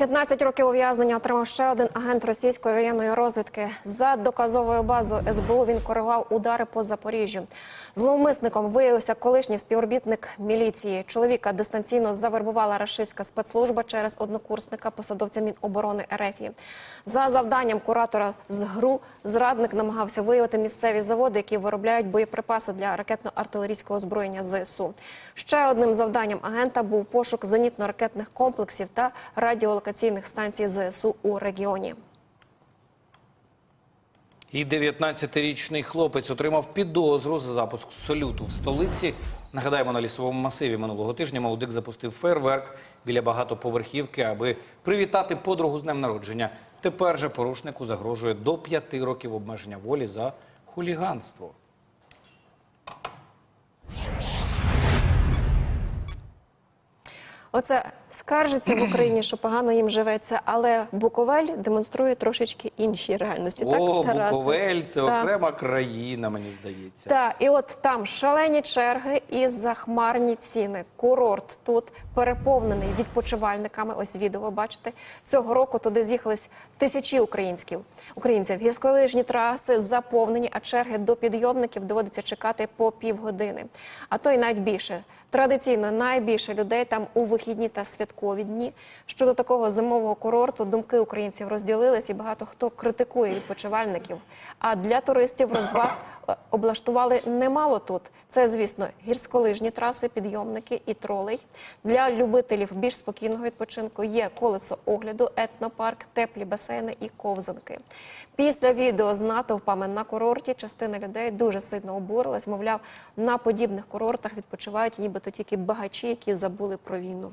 15 років ув'язнення отримав ще один агент російської воєнної розвідки. За доказовою базою СБУ він коригував удари по Запоріжжю. Зловмисником виявився колишній співробітник міліції. Чоловіка дистанційно завербувала рашистська спецслужба через однокурсника посадовця Міноборони РФ. За завданням куратора з ГРУ зрадник намагався виявити місцеві заводи, які виробляють боєприпаси для ракетно-артилерійського озброєння ЗСУ. Ще одним завданням агента був пошук зенітно-ракетних комплексів та радіолокаційних станцій ЗСУ у регіоні. І 19-річний хлопець отримав підозру за запуск салюту в столиці. Нагадаємо, на лісовому масиві минулого тижня молодик запустив фейерверк біля багатоповерхівки, аби привітати подругу з днем народження. Тепер же порушнику загрожує до п'яти років обмеження волі за хуліганство. Оце скаржиться в Україні, що погано їм живеться, але Буковель демонструє трошечки інші реальності. О, так, Тарасе? Буковель це Так. окрема країна, мені здається. Так, і от там шалені черги і захмарні ціни. Курорт тут переповнений відпочивальниками. Ось відео бачите. Цього року туди з'їхались тисячі українців. Українців гірськолижні траси заповнені, а черги до підйомників доводиться чекати по півгодини. А то й навіть більше. Традиційно найбільше людей там у вихідні та святкові дні. Щодо такого зимового курорту думки українців розділились, і багато хто критикує відпочивальників. А для туристів розваг е, облаштували немало тут. Це, звісно, гірськолижні траси, підйомники і тролей. Для любителів більш спокійного відпочинку є колесо огляду, етнопарк, теплі басейни і ковзанки. Після відео з натовпами на курорті частина людей дуже сильно обурилась. Мовляв, на подібних курортах відпочивають нібито тільки багачі, які забули про війну.